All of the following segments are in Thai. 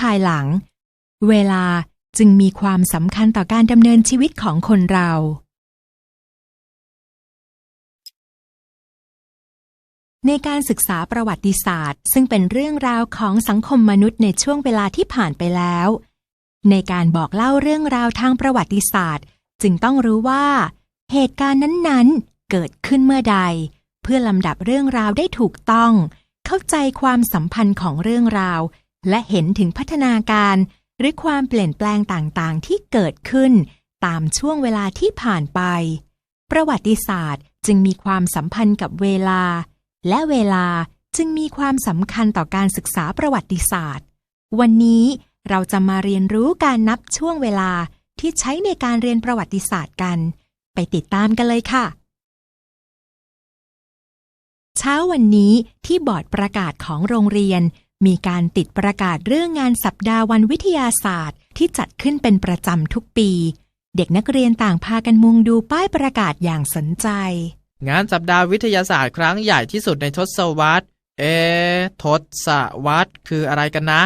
ภายหลัง เวลาจึงมีความสำคัญต่อการดำเนินชีวิตของคนเรา ในการศึกษาประวัติศาสตร์ ซึ่งเป็นเรื่องราวของสังคมมนุษย์ในช่วงเวลาที่ผ่านไปแล้ว ในการบอกเล่าเรื่องราวทางประวัติศาสตร์ จึงต้องรู้ว่า เหตุการณ์นั้นๆ เกิดขึ้นเมื่อใด เพื่อลำดับเรื่องราวได้ถูกต้อง เข้าใจความสัมพันธ์ของเรื่องราว และเห็นถึงพัฒนาการหรือความเปลี่ยนแปลงต่างๆ ที่เกิดขึ้น ตามช่วงเวลาที่ผ่านไป ประวัติศาสตร์จึงมีความสัมพันธ์กับเวลา และเวลาจึงมีความสำคัญต่อการศึกษาประวัติศาสตร์ วันนี้เราจะมาเรียนรู้การนับช่วงเวลาที่ใช้ในการเรียนประวัติศาสตร์กัน ไปติดตามกันเลยค่ะ เช้าวันนี้ที่บอร์ดประกาศของโรงเรียน มีการติดประกาศเรื่องงานสัปดาห์วันวิทยาศาสตร์ ที่จัดขึ้นเป็นประจำทุกปี เด็กนักเรียนต่างพากันมุงดูป้ายประกาศอย่างสนใจ งานสัปดาห์วิทยาศาสตร์ครั้งใหญ่ที่สุดในทศวรรษ เอะทศวรรษคืออะไรกันนะ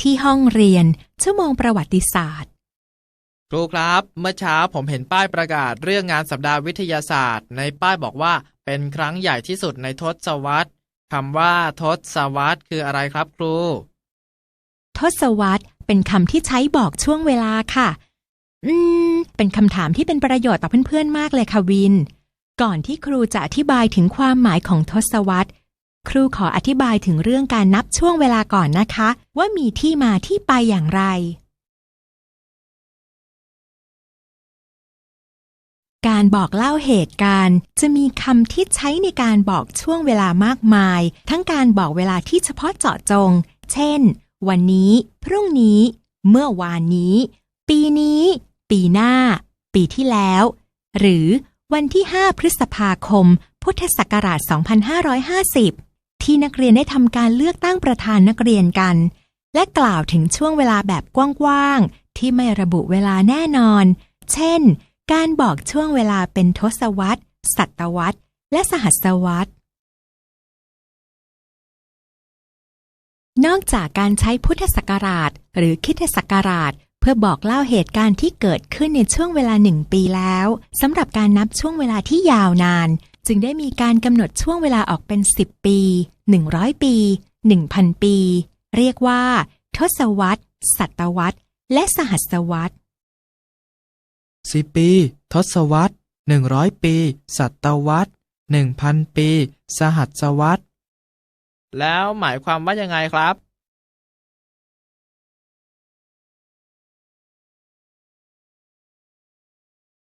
ที่ห้องเรียนชั่วโมงประวัติศาสตร์ครูครับ เมื่อเช้าผมเห็นป้ายประกาศเรื่องงานสัปดาห์วิทยาศาสตร์ ในป้ายบอกว่า เป็นครั้งใหญ่ที่สุดในทศวรรษคำว่า ทศวรรษคืออะไรครับครู ทศวรรษเป็นคำที่ใช้บอกช่วงเวลาค่ะ อืม เป็นคำถามที่เป็นประโยชน์ต่อเพื่อนๆมากเลยค่ะวิน ก่อนที่ครูจะอธิบายถึงความหมายของทศวรรษครูขออธิบายถึงเรื่องการนับช่วงเวลาก่อนนะคะ ว่ามีที่มาที่ไปอย่างไร การบอกเล่าเหตุการณ์ จะมีคำที่ใช้ในการบอกช่วงเวลามากมาย ทั้งการบอกเวลาที่เฉพาะเจาะจง เช่น วันนี้ พรุ่งนี้ เมื่อวานนี้ ปีนี้ ปีหน้า ปีที่แล้ว หรือวันที่ 5 พฤษภาคม พุทธศักราช 2550 ที่นักเรียนได้ทำการเลือกตั้งประธานนักเรียนกัน และกล่าวถึงช่วงเวลาแบบกว้างๆที่ไม่ระบุเวลาแน่นอน เช่น การบอกช่วงเวลาเป็นทศวรรษ ศตวรรษ และสหัสวรรษ นอกจากการใช้พุทธศักราช หรือคิดศักราช เพื่อบอกเล่าเหตุการณ์ที่เกิดขึ้นในช่วงเวลาหนึ่งปีแล้วสำหรับการนับช่วงเวลาที่ยาวนาน จึงได้มีการกำหนดช่วงเวลาออกเป็น 10 ปี 100 ปี 1,000 ปี เรียกว่า ทศวรรษ ศตวรรษ และสหัสวรรษ สิบปี ทศวรรษหนึ่งร้อยปี ศตวรรษหนึ่งพันปี สหัสวรรษแล้วหมายความว่ายังไงครับ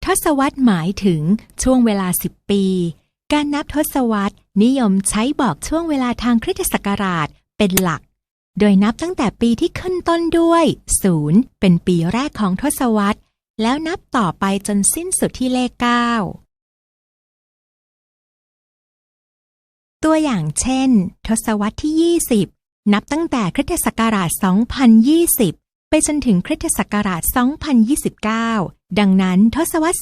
ทศวรรษหมายถึงช่วงเวลา10ปี การนับทศวรรษนิยมใช้บอกช่วงเวลาทางคริสตศักราชเป็นหลัก โดยนับตั้งแต่ปีที่ขึ้นต้นด้วยศูนย์เป็นปีแรกของทศวรรษ แล้วนับต่อไปจนสิ้นสุดที่เลข 9 ตัวอย่างเช่น ทศวรรษที่ 20 นับตั้งแต่คริสตศักราช 2020 ไปจนถึงคริสตศักราช 2029 ดังนั้นทศวรรษ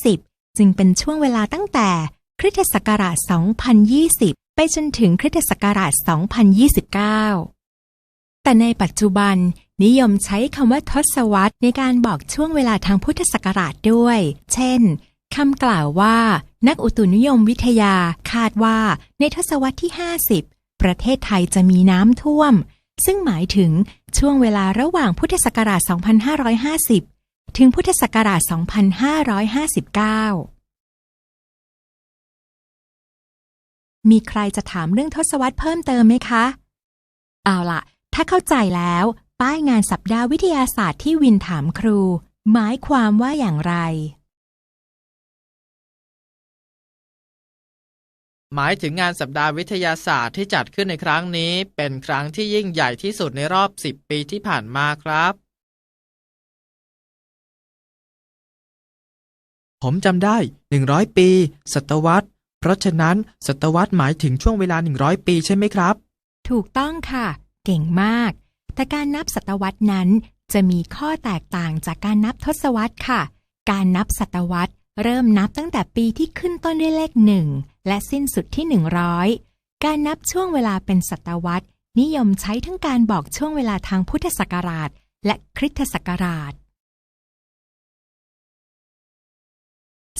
2020 จึงเป็นช่วงเวลาตั้งแต่คริสตศักราช 2020 ไปจนถึงคริสตศักราช 2029 แต่ในปัจจุบัน นิยมใช้คำว่าทศวรรษในการบอกช่วงเวลาทางพุทธศักราชด้วย เช่นคำกล่าวว่า นักอุตุนิยมวิทยาคาดว่าในทศวรรษที่ 50 ประเทศไทยจะมีน้ำท่วม ซึ่งหมายถึงช่วงเวลาระหว่างพุทธศักราช 2550 ถึงพุทธศักราช 2559มีใครจะถามเรื่องทศวรรษเพิ่มเติมไหมคะ เอาล่ะถ้าเข้าใจแล้ว ป้ายงานสัปดาห์วิทยาศาสตร์ที่วินถามครู หมายความว่าอย่างไร หมายถึงงานสัปดาห์วิทยาศาสตร์ที่จัดขึ้นในครั้งนี้ เป็นครั้งที่ยิ่งใหญ่ที่สุดในรอบ 10 ปีที่ผ่านมาครับ ผมจำได้ 100 ปี ศตวรรษ เพราะฉะนั้น ศตวรรษหมายถึงช่วงเวลา 100 ปีใช่ไหมครับ ถูกต้องค่ะ เก่งมาก แต่การนับศตวรรษนั้นจะมีข้อแตกต่างจากการนับทศวรรษค่ะ การนับศตวรรษเริ่มนับตั้งแต่ปีที่ขึ้นต้นด้วยเลขหนึ่งและสิ้นสุดที่ 100 การนับช่วงเวลาเป็นศตวรรษ นิยมใช้ทั้งการบอกช่วงเวลาทางพุทธศักราช และคริสตศักราช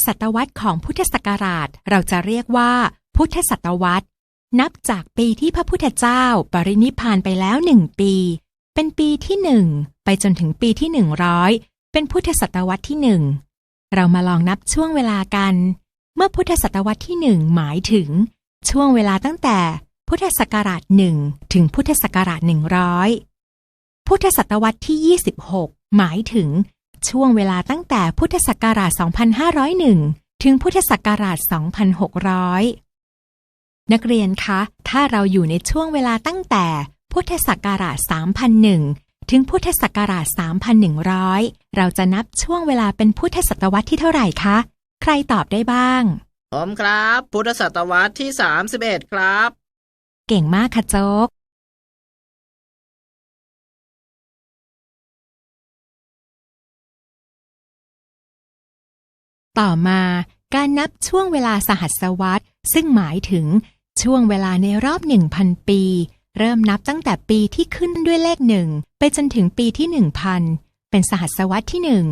ศตวรรษของพุทธศักราชเราจะเรียกว่า พุทธศตวรรษ นับจากปีที่พระพุทธเจ้าปรินิพานไปแล้วหนึ่งปี เป็นปีที่หนึ่งไปจนถึงปีที่หนึ่งร้อยเป็นพุทธศตวรรษที่หนึ่งเรามาลองนับช่วงเวลากัน เมื่อพุทธศตวรรษที่หนึ่งหมายถึง ช่วงเวลาตั้งแต่พุทธศักราชหนึ่งถึงพุทธศักราชหนึ่งร้อยพุทธศตวรรษที่ 26 หมายถึง ช่วงเวลาตั้งแต่พุทธศักราช 2501 ถึงพุทธศักราช 2600 นักเรียนคะ ถ้าเราอยู่ในช่วงเวลาตั้งแต่ พุทธศักราช 3001 ถึงพุทธศักราช 3100 เราจะนับช่วงเวลาเป็นพุทธศตวรรษที่เท่าไหร่คะ ใครตอบได้บ้าง ผมครับ พุทธศตวรรษที่ 31 ครับ เก่งมากค่ะโจ๊กต่อมาการนับช่วงเวลาสหัสวรรษซึ่งหมายถึง ช่วงเวลาในรอบ 1,000 ปี เริ่มนับตั้งแต่ปีที่ขึ้นด้วยเลขหนึ่งไปจนถึงปีที่ 1,000 เป็นสหัสวรรษที่หนึ่ง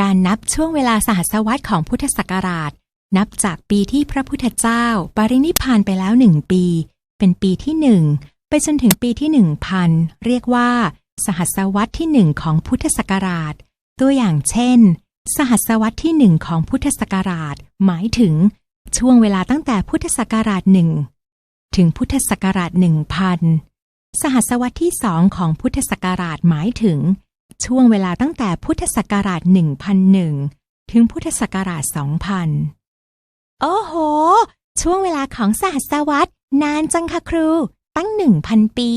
การนับช่วงเวลาสหัสวรรษของพุทธศักราช นับจากปีที่พระพุทธเจ้า ปรินิพานไปแล้วหนึ่งปี เป็นปีที่หนึ่งไปจนถึงปีที่หนึ่งพันเรียกว่า สหัสวรรษที่หนึ่งของพุทธศักราช ตัวอย่างเช่น สหัสวรรษที่หนึ่งของพุทธศักราช หมายถึง ช่วงเวลาตั้งแต่พุทธศักราชหนึ่งถึงพุทธศักราชหนึ่งพันสหัสวรรษที่สองของพุทธศักราชหมายถึง ช่วงเวลาตั้งแต่พุทธศักราช1001ถึงพุทธศักราช2000โอ้โห ช่วงเวลาของสหัสวรรษนานจังค่ะครู ตั้ง1,000ปี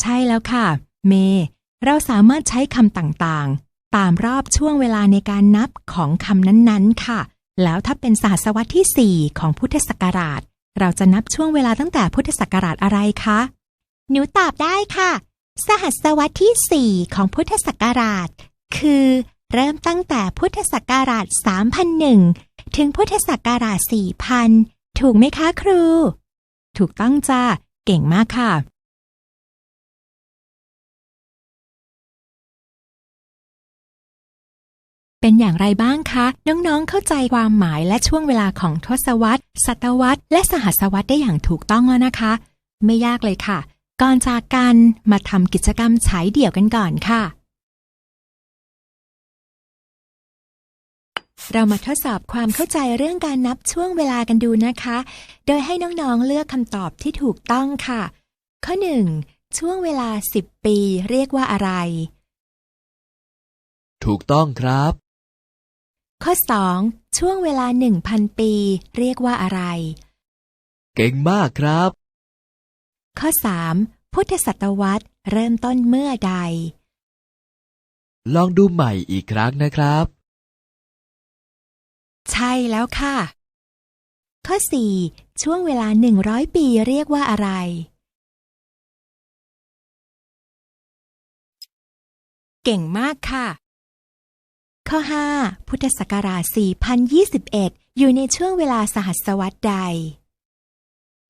ใช่แล้วค่ะ เม เราสามารถใช้คำต่าง ตามรอบช่วงเวลาในการนับของคำนั้นๆ ค่ะ แล้วถ้าเป็นสหัสวรรษที่ 4 ของพุทธศักราช เราจะนับช่วงเวลาตั้งแต่พุทธศักราชอะไรคะ หนูตอบได้ค่ะ สหัสวรรษที่ 4 ของพุทธศักราช คือ เริ่มตั้งแต่พุทธศักราช 3001 ถึงพุทธศักราช 4000 ถูกไหมคะครู ถูกต้องจ้าเก่งมากค่ะ เป็นอย่างไรบ้างคะ น้องๆเข้าใจความหมายและช่วงเวลาของทศวรรษ ศตวรรษ และสหัสวรรษได้อย่างถูกต้องแล้วนะคะ ไม่ยากเลยค่ะ ก่อนจากกันมาทำกิจกรรมฉายเดี่ยวกันก่อนค่ะ เรามาทดสอบความเข้าใจเรื่องการนับช่วงเวลากันดูนะคะ โดยให้น้องๆเลือกคำตอบที่ถูกต้องค่ะ ข้อ 1. ช่วงเวลา 10 ปี เรียกว่าอะไร ถูกต้องครับ ข้อ 2. ช่วงเวลา 1,000 ปี เรียกว่าอะไร เก่งมากครับ ข้อ 3. พุทธศตวรรษเริ่มต้นเมื่อใด ลองดูใหม่อีกครั้งนะครับ ใช่แล้วค่ะ ข้อ 4. ช่วงเวลา 100 ปีเรียกว่าอะไร เก่งมากค่ะ ข้อ 5. พุทธศักราช 4021 อยู่ในช่วงเวลาสหัสวรรษใด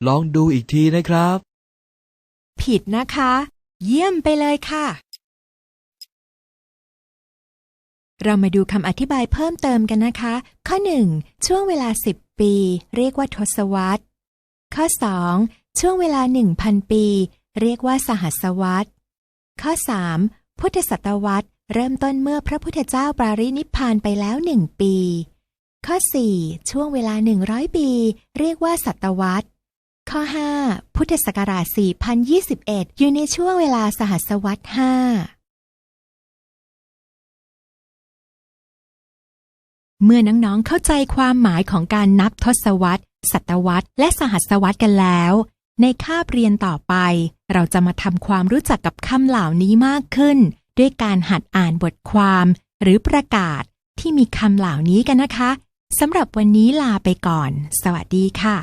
ลองดูอีกทีนะครับ ผิดนะคะ เยี่ยมไปเลยค่ะ เรามาดูคำอธิบายเพิ่มเติมกันนะคะ ข้อ 1. ช่วงเวลา 10 ปี เรียกว่าทศวรรษ ข้อ 2. ช่วงเวลา 1,000 ปี เรียกว่าสหัสวรรษ ข้อ 3. พุทธศตวรรษ เริ่มต้นเมื่อพระพุทธเจ้าปรารินิพพานไปแล้วหนึ่งปี ข้อ 4. ช่วงเวลา 100 ปี เรียกว่าศตวรรษ ข้อ 5. พุทธศักราช 4021 อยู่ในช่วงเวลาสหัสวรรษ5เมื่อน้องๆเข้าใจความหมายของการนับทศวรรษ ศตวรรษ และสหัสวรรษกันแล้ว ในคาบเรียนต่อไป เราจะมาทำความรู้จักกับคำเหล่านี้มากขึ้น ด้วยการหัดอ่านบทความหรือประกาศที่มีคำเหล่านี้กันนะคะสำหรับวันนี้ลาไปก่อน สวัสดีค่ะ